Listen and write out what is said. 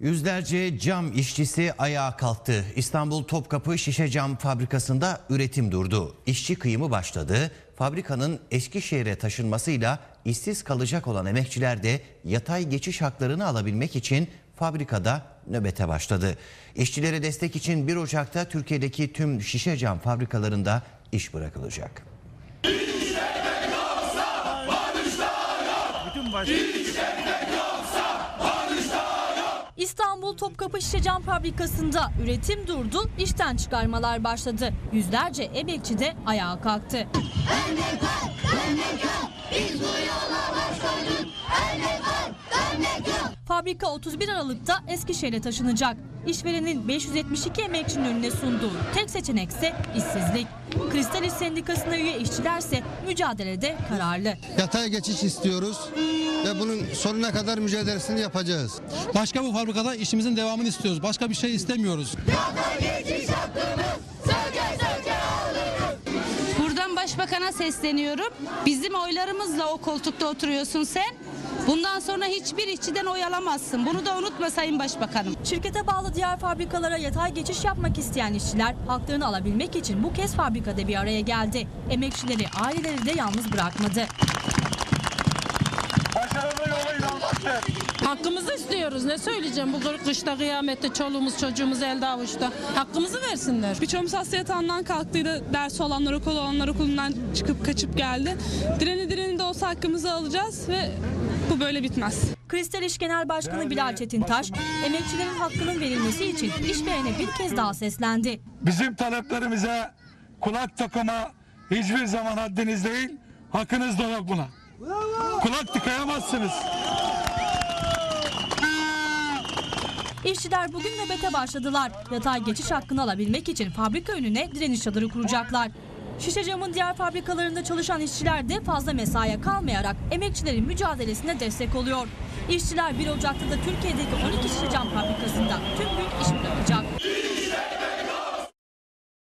Yüzlerce cam işçisi ayağa kalktı. İstanbul Topkapı Şişe Cam Fabrikası'nda üretim durdu. İşçi kıyımı başladı. Fabrikanın Eskişehir'e taşınmasıyla işsiz kalacak olan emekçiler de yatay geçiş haklarını alabilmek için fabrikada nöbete başladı. İşçilere destek için 1 Ocak'ta Türkiye'deki tüm şişe cam fabrikalarında iş bırakılacak. İstanbul Topkapı Şişe Cam Fabrikası'nda üretim durdu, işten çıkarmalar başladı. Yüzlerce emekçi de ayağa kalktı. Fabrika 31 Aralık'ta Eskişehir'e taşınacak. İşverenin 572 emekçinin önüne sunduğu tek seçenek ise işsizlik. Kristal İş Sendikası'na üye işçilerse mücadelede kararlı. Yatay geçiş istiyoruz ve bunun sonuna kadar mücadelesini yapacağız. Başka bu fabrikada işimizin devamını istiyoruz. Başka bir şey istemiyoruz. Buradan başbakana sesleniyorum. Bizim oylarımızla o koltukta oturuyorsun sen. Bundan sonra hiçbir işçiden oy alamazsın. Bunu da unutma Sayın Başbakanım. Şirkete bağlı diğer fabrikalara yatay geçiş yapmak isteyen işçiler haklarını alabilmek için bu kez fabrikada bir araya geldi. Emekçileri aileleri de yalnız bırakmadı. Hakkımızı istiyoruz. Ne söyleyeceğim bu kışta kıyamette çoluğumuz çocuğumuz elde avuçta. Hakkımızı versinler. Birçoğumuz hasta yatağından kalktıydı. Dersi olanlar, okul olanlar okulundan çıkıp kaçıp geldi. Direni direni de olsa hakkımızı alacağız ve bu böyle bitmez. Kristal İş Genel Başkanı Bilal Çetintaş, emekçilerin hakkının verilmesi için işverene bir kez daha seslendi. Bizim taleplerimize kulak takıma hiçbir zaman haddiniz değil, hakkınız da yok buna. Kulak tıkayamazsınız. İşçiler bugün nöbete başladılar. Yatay geçiş hakkını alabilmek için fabrika önüne direniş çadırı kuracaklar. Şişe camın diğer fabrikalarında çalışan işçiler de fazla mesaiye kalmayarak emekçilerin mücadelesine destek oluyor. İşçiler 1 Ocak'ta da Türkiye'deki 12 şişe cam fabrikasında